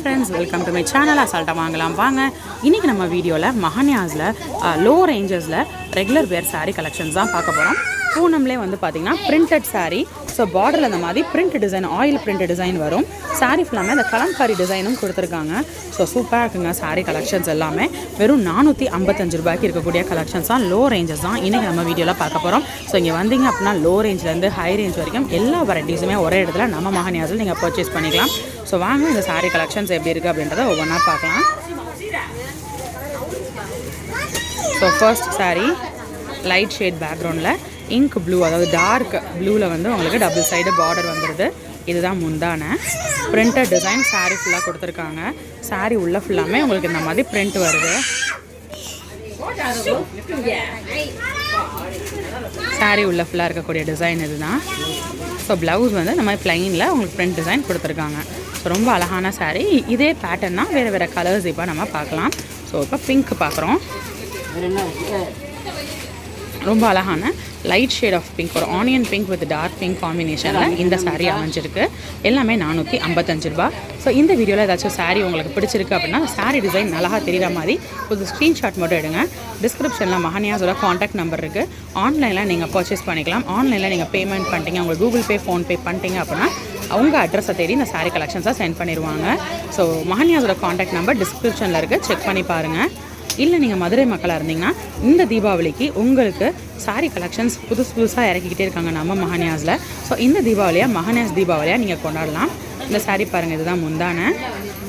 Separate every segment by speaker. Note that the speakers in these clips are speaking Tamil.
Speaker 1: Friends welcome to my channel அசால்ட்டாக வாங்கலாம். வாங்க. இன்றைக்கி நம்ம வீடியோவில் மஹன்யாஸில் லோ ரேஞ்சஸில் ரெகுலர் வேர் சாரீ கலெக்ஷன்ஸ் தான் பார்க்க போகிறோம் பூனம்லே வந்து பார்த்திங்கன்னா பிரிண்டட் சாரீ ஸோ பார்டரில் அந்த மாதிரி print design oil print design வரும். சாரீ ஃபுல்லாமே அந்த கலம்காரி டிசைனும் கொடுத்துருக்காங்க. ஸோ சூப்பராக இருக்குங்க சாரீ கலெக்ஷன்ஸ் எல்லாமே. வெறும் நானூற்றி ஐம்பத்தஞ்சு ரூபாய்க்கு இருக்கக்கூடிய கலெக்ஷன்ஸ் தான். லோ ரேஞ்சஸ் தான். இன்றைக்கி நம்ம வீடியோவில் பார்க்க போகிறோம் ஸோ இங்கே வந்தீங்க அப்படின்னா லோ ரேஞ்சிலேருந்து ஹை ரேஞ்ச் வரைக்கும் எல்லா வெரைட்டிஸுமே ஒரே இடத்துல நம்ம மகனியாசில் நீங்கள் பர்ச்சேஸ் பண்ணிக்கலாம். ஸோ வாங்க இந்த சாரீ கலெக்ஷன்ஸ் எப்படி இருக்குது அப்படின்றத ஒவ்வொன்றா பார்க்கலாம். So first sari light shade பேக்ரவுண்டில் இங்க் ப்ளூ அதாவது டார்க் ப்ளூவில் வந்து உங்களுக்கு டபுள் சைடு பார்டர் வந்துடுது இதுதான் முந்தான. பிரிண்டட் டிசைன் சாரீ ஃபுல்லாக கொடுத்துருக்காங்க. சாரீ உள்ள ஃபுல்லாமே உங்களுக்கு இந்த மாதிரி பிரிண்ட் வருது. சாரீ உள்ள ஃபுல்லாக இருக்கக்கூடிய டிசைன் இதுதான். ஸோ ப்ளவுஸ் வந்து இந்த மாதிரி ப்ளைனில் உங்களுக்கு பிரிண்ட் டிசைன் கொடுத்துருக்காங்க. ஸோ ரொம்ப அழகான சாரீ இதே பேட்டர்ன் தான் வேறு வேறு கலர்ஸ் இப்போ நம்ம பார்க்கலாம். ஸோ இப்போ பிங்க் பார்க்குறோம். ரொம்ப அழகான லைட் ஷேட் ஆஃப் பிங்க் ஒரு onion pink with dark pink காம்பினேஷனில் இந்த சாரீ அமைஞ்சிருக்கு. எல்லாமே நானூற்றி ஐம்பத்தஞ்சு ரூபா. ஸோ இந்த வீடியோவில் ஏதாச்சும் சாரீ உங்களுக்கு பிடிச்சிருக்கு அப்படின்னா சாரீ டிசைன் நல்லா தெரிகிற மாதிரி ஒரு ஸ்க்ரீன்ஷாட் மட்டும் எடுங்க. டிஸ்கிரிப்ஷனில் மஹன்யாஸோட காண்டாக்ட் நம்பர் இருக்குது ஆன்லைனில் நீங்கள் பர்ச்சேஸ் பண்ணிக்கலாம். ஆன்லைனில் நீங்கள் பேமெண்ட் பண்ணிட்டீங்க உங்களுக்கு கூகுள் பே ஃபோன்பே பண்ணிட்டீங்க அப்படின்னா அவங்க அட்ரஸை தேடி இந்த saree கலெக்ஷன்ஸாக சென்ட் பண்ணிடுவாங்க. ஸோ மஹன்யாஸோட காண்டாக்ட் நம்பர் டிஸ்கிரிப்ஷனில் இருக்குது செக் பண்ணி பாருங்கள் இல்லை நீங்கள் மதுரை மக்களாக இருந்தீங்கன்னா இந்த தீபாவளிக்கு உங்களுக்கு சாரி கலெக்ஷன்ஸ் புதுசு புதுசாக இறக்கிக்கிட்டே இருக்காங்க நம்ம மஹன்யாஸில் ஸோ இந்த தீபாவளியாக மஹன்யாஸ் தீபாவளியாக நீங்கள் கொண்டாடலாம். இந்த சாரீ பாருங்கள் இதுதான் முந்தான.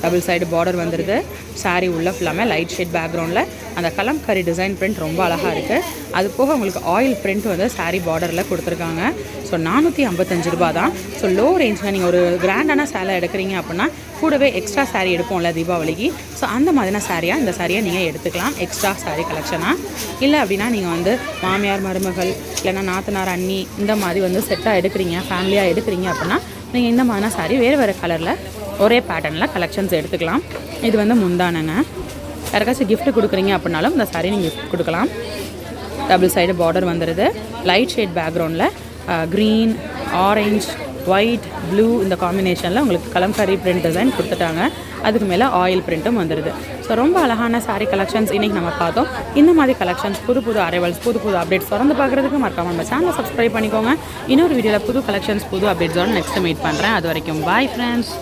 Speaker 1: டபுள் சைடு பார்டர் வந்துடுது சாரீ உள்ளே ஃபுல்லாமே லைட் ஷேட் பேக்ரவுண்டில் அந்த கலம்காரி டிசைன் பிரிண்ட் ரொம்ப அழகாக இருக்குது அது போக உங்களுக்கு ஆயில் பிரிண்ட் வந்து சாரீ பார்டரில் கொடுத்துருக்காங்க. ஸோ நானூற்றி ஐம்பத்தஞ்சு ரூபா தான் ஸோ லோ ரேஞ்சில் நீங்கள் ஒரு கிராண்டான சேலை எடுக்கிறீங்க அப்படின்னா கூடவே எக்ஸ்ட்ரா சாரீ எடுப்போம்ல தீபாவளிக்கு. ஸோ அந்த மாதிரியான சாரியாக இந்த சாரியை நீங்கள் எடுத்துக்கலாம். எக்ஸ்ட்ரா சாரீ கலெக்ஷனாக இல்லை அப்படின்னா நீங்கள் வந்து மாமியார் மருமகள் இல்லைன்னா நாத்தனார் அண்ணி இந்த மாதிரி வந்து செட்டாக எடுக்கிறீங்க ஃபேமிலியாக எடுக்கிறீங்க அப்படின்னா நீங்கள் இந்த மாதிரி சாரி வேறு வேறு கலரில் ஒரே பேட்டர்னில் கலெக்ஷன்ஸ் எடுத்துக்கலாம். இது வந்து முந்தானங்க. யாருக்காச்சும் கிஃப்ட் கொடுக்குறீங்க அப்படின்னாலும் இந்த சாரி நீங்கள் கிஃப்ட் கொடுக்கலாம். டபுள் சைடு பார்டர் வந்துடுது லைட் ஷேட் பேக்ரவுண்டில் க்ரீன் ஆரஞ்ச் ஒயிட் ப்ளூ இந்த காம்பினேஷனில் உங்களுக்கு கலம்காரி பிரிண்ட் டிசைன் கொடுத்துட்டாங்க. அதுக்கு மேலே ஆயில் பிரிண்ட்டும் வந்துடுது ஸோ ரொம்ப அழகான சாரீ கலெக்ஷன்ஸ் இன்றைக்கி நம்ம பார்த்தோம். இந்த மாதிரி கலெக்ஷன்ஸ் புது புது அரைவல்ஸ் புது புது அப்டேட்ஸ் தொடர்ந்து பார்க்குறதுக்கு மறக்காம நம்ம சேனலை சப்ஸ்கிரைப் பண்ணிக்கோங்க. இன்னொரு வீடியோவில் புது கலெக்ஷன்ஸ் புது அப்டேட்ஸோடு நெக்ஸ்ட் மீட் பண்ணுறேன் அது வரைக்கும் பாய் ஃப்ரெண்ட்ஸ்